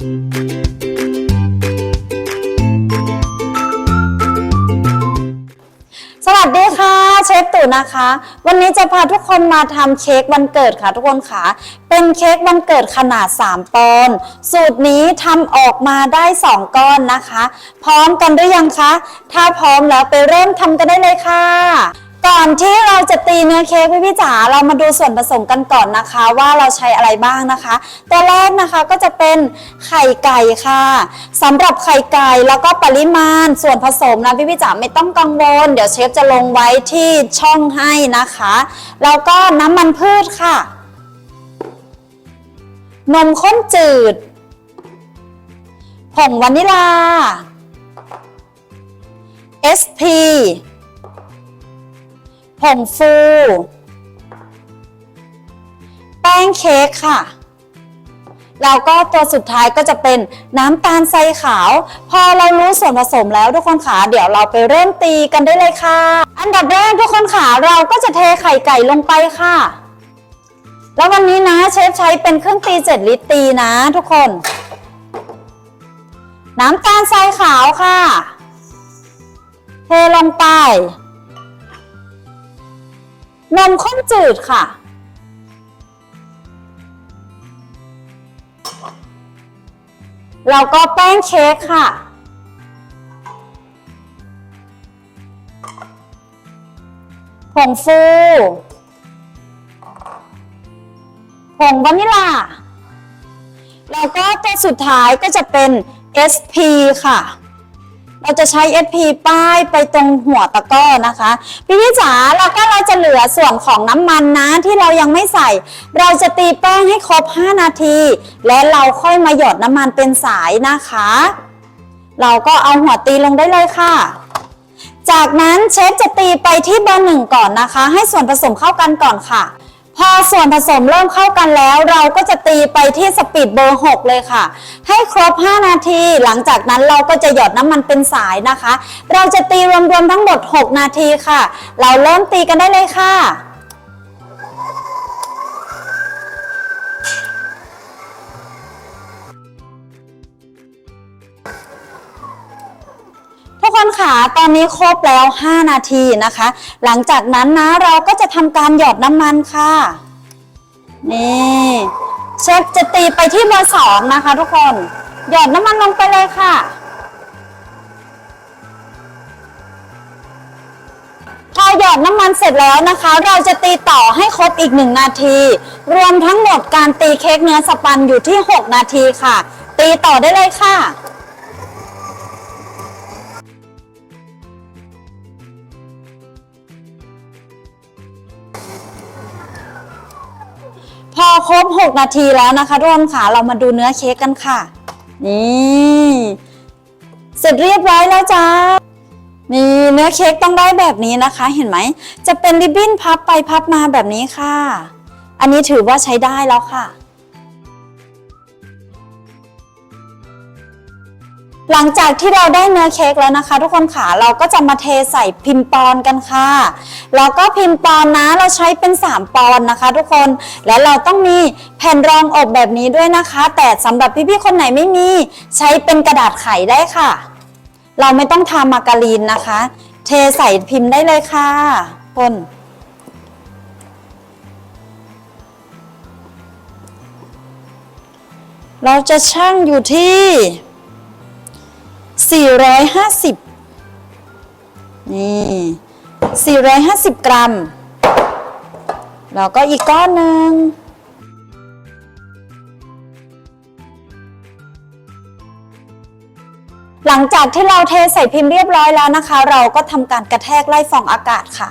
สวัสดีค่ะเชฟตู่นะคะ วันนี้จะพาทุกคนมาทำเค้กวันเกิดค่ะทุกคนค่ะ เป็นเค้กวันเกิดขนาด 3ปอนด์สูตรนี้ทำออกมาได้ 2 ก้อนนะคะ พร้อมกันหรือยังคะ ถ้าพร้อมแล้วไปเริ่มทำกันได้เลยค่ะ ก่อนที่เราจะตีเนื้อเค้กพี่พี่จ๋าเรามาดูส่วนผสมกันก่อนนะคะ ว่าเราใช้อะไรบ้างนะคะ ตัวแรกนะคะก็จะเป็นไข่ไก่ค่ะสำหรับไข่ไก่แล้วก็ปริมาณส่วนผสมนะพี่พี่จ๋าไม่ต้องกังวล เดี๋ยวเชฟจะลงไว้ที่ช่องให้นะคะแล้วก็น้ำมันพืชค่ะ นมข้นจืดผงวานิลา SP ผงฟู แป้งเค้กค่ะ แล้วก็ตัวสุดท้ายก็จะเป็นน้ำตาลทรายขาว พอเรารู้ส่วนผสมแล้วทุกคนขาเดี๋ยวเราไปเริ่มตีกันได้เลยค่ะ อันดับแรกทุกคนขาเราก็จะเทไข่ไก่ลงไปค่ะ แล้ววันนี้นะเชฟใช้เป็นเครื่องตีเจ็ดลิตรตีนะทุกคน น้ำตาลทรายขาวค่ะ เทลงไป นมข้นจืดค่ะ แล้วก็แป้งเค้กค่ะ ผงฟู ผงวานิลา แล้วก็ตัวสุดท้ายก็จะเป็น SP ค่ะ เราจะใช้ SP ป้ายไปตรงหัวตะกร้อนะคะ พี่พี่จ๋าแล้วก็เราจะเหลือส่วนของน้ำมันนะที่เรายังไม่ใส่ เราจะตีแป้งให้ครบ 5 นาที และเราค่อยมาหยดน้ำมันเป็นสายนะคะ เราก็เอาหัวตีลงได้เลยค่ะจากนั้นเชฟจะตีไปที่เบอร์หนึ่งก่อนนะคะ ให้ส่วนผสมเข้ากันก่อนค่ะ พอส่วนผสมเริ่มเข้ากันแล้ว เราก็จะตีไปที่สปีดเบอร์ 6 เลยค่ะ ให้ครบ 5 นาที หลังจากนั้นเราก็จะหยดน้ำมันเป็นสายนะคะ เราจะตีรวมๆทั้งหมด 6 นาทีค่ะ เราเริ่มตีกันได้เลยค่ะ ทุกคนค่ะตอนนี้ครบแล้ว 5 นาทีนะคะ หลังจากนั้นนะเราก็จะทำการหยอดน้ำมันค่ะนี่เชฟจะตีไปที่เบอร์สองนะคะ ทุกคน หยอดน้ำมันลงไปเลยค่ะ พอหยอดน้ำมันเสร็จแล้วนะคะ เราจะตีต่อให้ครบอีก1นาที รวมทั้งหมดการตีเค้กเนื้อสปันอยู่ที่ 6 นาทีค่ะ ตีต่อได้เลยค่ะ พอครบ 6 นาทีแล้วนะคะทุกคนค่ะเรามาดูเนื้อเค้กกันค่ะ นี่เสร็จเรียบร้อยแล้วจ้านี่เนื้อเค้กต้องได้แบบนี้นะคะ เห็นไหม จะเป็นริบบิ้นพับไปพับมาแบบนี้ค่ะ อันนี้ถือว่าใช้ได้แล้วค่ะ หลังจากที่เราได้เนื้อเค้กแล้วนะคะ ทุกคนค่ะเราก็จะมาเทใส่พิมพ์ปอนกันค่ะแล้วก็พิมพ์ปอนนะเราใช้เป็น 3 ปอนนะคะ ทุกคนและเราต้องมีแผ่นรองอบแบบนี้ด้วยนะคะ แต่สำหรับพี่ๆคนไหนไม่มีใช้เป็นกระดาษไขได้ค่ะ เราไม่ต้องทามาการีนนะคะ เทใส่พิมพ์ได้เลยค่ะคนเราจะชั่งอยู่ที่ 450 นี่ 450 กรัม แล้วก็อีกก้อนหนึ่งหลังจากที่เราเทใส่พิมพ์เรียบร้อยแล้วนะคะ เราก็ทำการกระแทกไล่ฟองอากาศค่ะ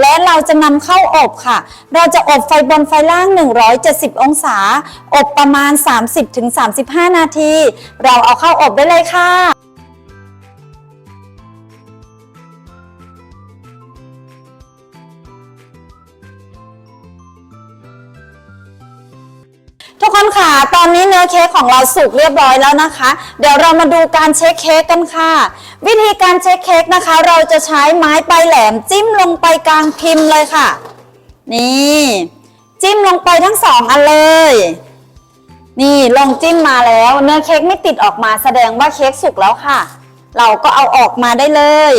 และเราจะนำเข้าอบค่ะ เราจะอบไฟบนไฟล่าง 170 องศา อบประมาณ 30-35 นาที เราเอาเข้าอบได้เลยค่ะทุกคนค่ะ ตอนนี้เนื้อเค้กของเราสุกเรียบร้อยแล้วนะคะ เดี๋ยวเรามาดูการเช็คเค้กกันค่ะ วิธีการเช็คเค้กนะคะ เราจะใช้ไม้ปลายแหลมจิ้มลงไปกลางพิมพ์เลยค่ะ นี่ จิ้มลงไปทั้งสองอันเลย นี่ลองจิ้มมาแล้ว เนื้อเค้กไม่ติดออกมาแสดงว่าเค้กสุกแล้วค่ะ เราก็เอาออกมาได้เลย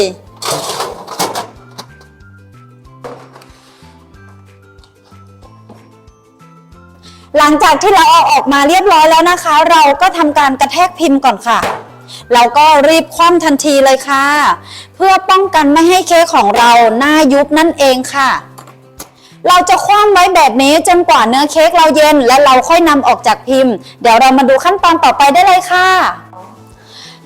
หลังจากที่เราเอาออกมาเรียบร้อยแล้วนะคะ เราก็ทำการกระแทกพิมพ์ก่อนค่ะ เราก็รีบคว่ำทันทีเลยค่ะ เพื่อป้องกันไม่ให้เค้กของเราหน้ายุบนั่นเองค่ะ เราจะคว่ำไว้แบบนี้จนกว่าเนื้อเค้กเราเย็น และเราค่อยนำออกจากพิมพ์ เดี๋ยวเรามาดูขั้นตอนต่อไปได้เลยค่ะ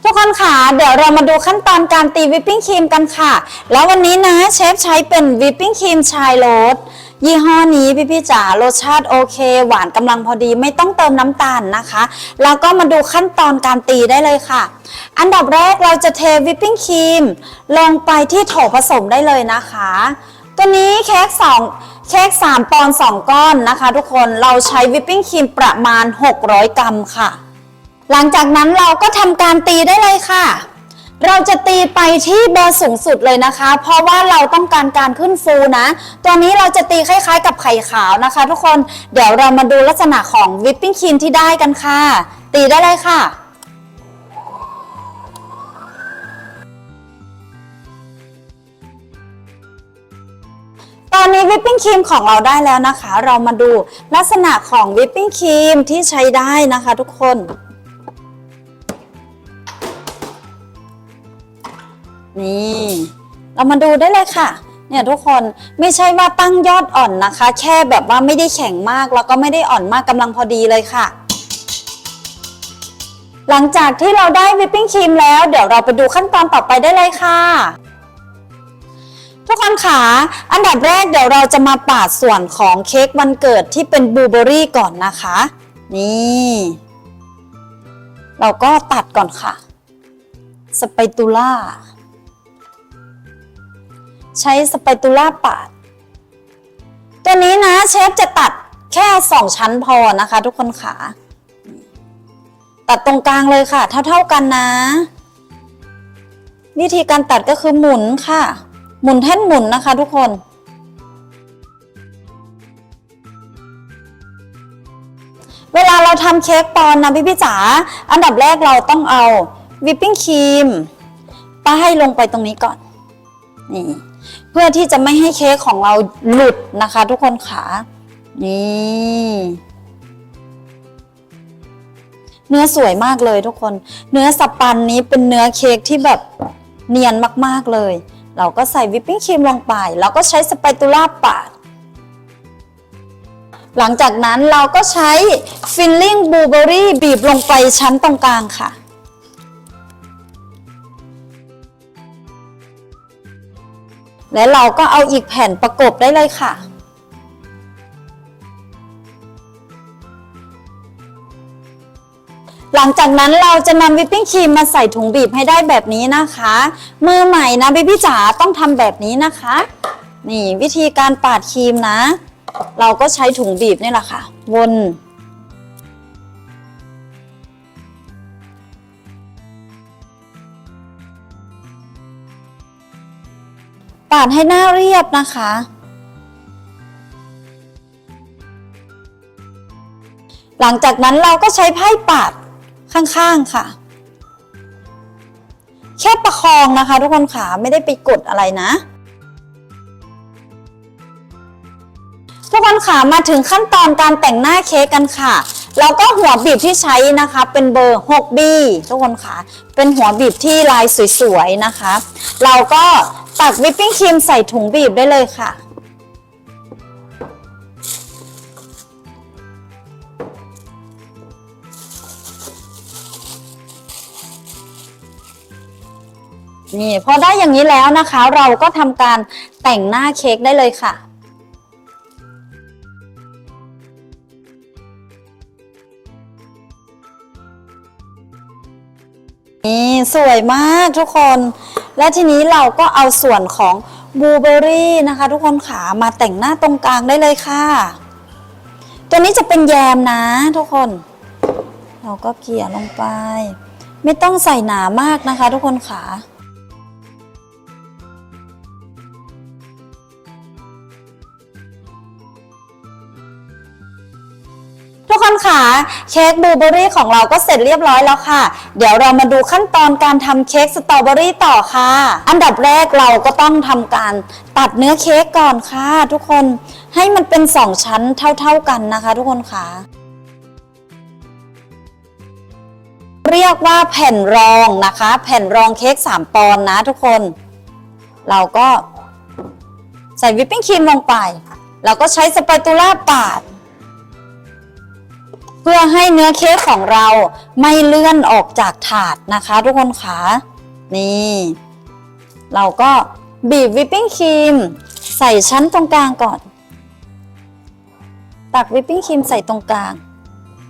ทุกคนค่ะเดี๋ยวเรามาดูขั้นตอนการตีวิปปิ้งครีมกันค่ะ แล้ววันนี้นะเชฟใช้เป็นวิปปิ้งครีมชายโรส ยี่ห้อนี้พี่พี่จ๋ารสชาติโอเค หวานกำลังพอดีไม่ต้องเติมน้ำตาลนะคะ แล้วก็มาดูขั้นตอนการตีได้เลยค่ะ อันดับแรกเราจะเทวิปปิ้งครีมลงไปที่โถผสมได้เลยนะคะ ตัวนี้เค้กสองเค้ก3ปอนด์2ก้อนนะคะ ทุกคนเราใช้วิปปิ้งครีมประมาณ 600 กรัมค่ะ หลังจากนั้นเราก็ทำการตีได้เลยค่ะ เราจะตีไปที่เบอร์สูงสุดเลยนะคะ เพราะว่าเราต้องการการขึ้นฟูนะ ตัวนี้เราจะตีคล้ายๆ กับไข่ขาวนะคะ ทุกคนเดี๋ยวเรามาดูลักษณะของวิปปิ้งครีมที่ได้กันค่ะ ตีได้เลยค่ะตอนนี้วิปปิ้งครีมของเราได้แล้วนะคะ เรามาดูลักษณะของวิปปิ้งครีมที่ใช้ได้นะคะทุกคน นี่ เรามาดูได้เลยค่ะ เนี่ยทุกคนไม่ใช่ว่าตั้งยอดอ่อนนะคะ แค่แบบว่าไม่ได้แข็งมากแล้วก็ไม่ได้อ่อนมากกำลังพอดีเลยค่ะ หลังจากที่เราได้วิปปิ้งครีมแล้ว เดี๋ยวเราไปดูขั้นตอนต่อไปได้เลยค่ะทุกคนค่ะอันดับแรกเดี๋ยวเราจะมาปาดส่วนของเค้กวันเกิดที่เป็นบลูเบอร์รี่ก่อนนะคะ นี่ เราก็ตัดก่อนค่ะ สเปตูล่า ใช้สเปตูล่าปาด ตัวนี้นะเชฟจะตัดแค่สองชั้นพอนะคะ ทุกคนค่ะตัดตรงกลางเลยค่ะ เท่าๆกันนะ วิธีการตัดก็คือหมุนค่ะ หมุนแท่นหมุนนะคะ ทุกคนเวลาเราทำเค้กปอนนะพี่พี่จ๋า อันดับแรกเราต้องเอาวิปปิ้งครีมป้ายลงไปตรงนี้ก่อน นี่ พื่อที่จะไม่ให้เค้กของเราหลุดนะคะ ทุกคนขานี่เนื้อสวยมากเลยทุกคน เนื้อสปันนี้เป็นเนื้อเค้กที่แบบเนียนมากๆเลย เราก็ใส่วิปปิ้งครีมลงไป แล้วก็ใช้สเปตูล่าปาด หลังจากนั้นเราก็ใช้ฟิลลิ่งบลูเบอรี่บีบลงไปชั้นตรงกลางค่ะ และเราก็เอาอีกแผ่นประกบได้เลยค่ะ หลังจากนั้นเราจะนำวิปปิ้งครีมมาใส่ถุงบีบให้ได้แบบนี้นะคะ มือใหม่นะพี่พี่จ๋าต้องทำแบบนี้นะคะ นี่วิธีการปาดครีมนะ เราก็ใช้ถุงบีบนี่แหละค่ะ วน ปาดให้หน้าเรียบนะคะ หลังจากนั้นเราก็ใช้ไพ่ปาดข้างๆค่ะ แค่ประคองนะคะ ทุกคนขาไม่ได้ไปกดอะไรนะ ทุกคนขามาถึงขั้นตอนการแต่งหน้าเค้กกันค่ะแล้วก็หัวบีบที่ใช้นะคะเป็นเบอร์ 6B ทุกคนค่ะ เป็นหัวบีบที่ลายสวยๆนะคะ เราก็ ตักวิปปิ้งครีมใส่ถุงบีบได้เลยค่ะ นี่พอได้อย่างนี้แล้วนะคะ เราก็ทำการแต่งหน้าเค้กได้เลยค่ะนี่สวยมากทุกคน และทีนี้เราก็เอาส่วนของบลูเบอรี่นะคะ ทุกคนขามาแต่งหน้าตรงกลางได้เลยค่ะ ตัวนี้จะเป็นแยมนะทุกคน เราก็เกลี่ยลงไป ไม่ต้องใส่หนามากนะคะ ทุกคนขา ทุกกคนค่ะเค้กบลูเบอรี่ของเราก็เสร็จเรียบร้อยแล้วค่ะ เดี๋ยวเรามาดูขั้นตอนการทำเค้กสตรอเบอรี่ต่อค่ะ อันดับแรกเราก็ต้องทำการตัดเนื้อเค้กก่อนค่ะ ทุกคนให้มันเป็นสองชั้นเท่าๆกันนะคะ ทุกคนค่ะเรียกว่าแผ่นรองนะคะ แผ่นรองเค้ก3ปอนด์นะทุกคน เราก็ใส่วิปปิ้งครีมลงไปเราก็ใช้สปาตูล่าปาด พื่อให้เนื้อเค้กของเราไม่เลื่อนออกจากถาดนะคะ ทุกคนคะนี่ เราก็บีบวิปปิ้งครีมใส่ชั้นตรงกลางก่อน ตักวิปปิ้งครีมใส่ตรงกลาง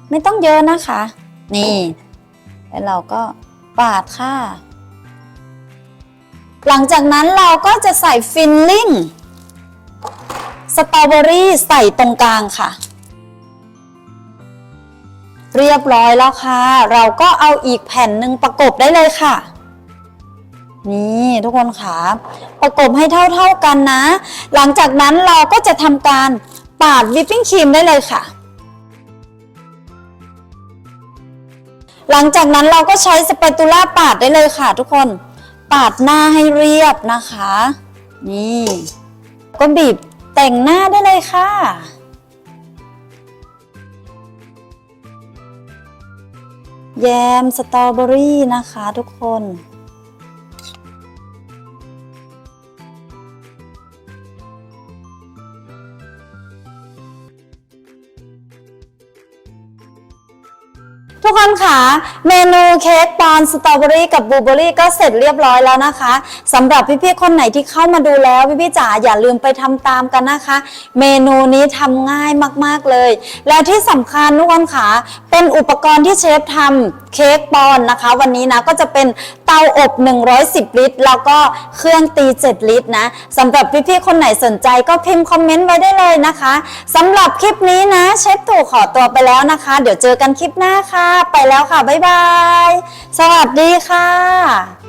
ไม่ต้องเยอะนะคะ นี่ แล้วเราก็ปาดค่ะ หลังจากนั้นเราก็จะใส่ฟิลลิ่งสตรอเบอรี่ใส่ตรงกลางค่ะ เรียบร้อยแล้วค่ะ เราก็เอาอีกแผ่นหนึ่งประกบได้เลยค่ะ นี่ทุกคนค่ะประกบให้เท่าๆกันนะ หลังจากนั้นเราก็จะทำการปาดวิปปิ้งครีมได้เลยค่ะ หลังจากนั้นเราก็ใช้สเปตูล่าปาดได้เลยค่ะ ทุกคนปาดหน้าให้เรียบนะคะ นี่ ก็บีบแต่งหน้าได้เลยค่ะ แยมสตรอเบอรี่นะคะทุกคน ทุกคนค่ะเมนูเค้กปอนสตรอเบอรี่กับบลูเบอรี่ก็เสร็จเรียบร้อยแล้วนะคะสำหรับพี่ๆคนไหนที่เข้ามาดูแล้วพี่ๆจ๋าอย่าลืมไปทำตามกันนะคะ เมนูนี้ทำง่ายมากๆเลย แล้วที่สำคัญทุกคนค่ะ เป็นอุปกรณ์ที่เชฟทำเค้กปอนนะคะ วันนี้นะก็จะเป็นเตาอบ 110 ลิตร แล้วก็เครื่องตี 7 ลิตรนะสำหรับพี่ๆคนไหนสนใจก็พิมพ์คอมเมนต์ไว้ได้เลยนะคะสำหรับคลิปนี้นะ เชฟตู่ขอตัวไปแล้วนะคะ เดี๋ยวเจอกันคลิปหน้าค่ะ ไปแล้วค่ะ บ๊ายบาย สวัสดีค่ะ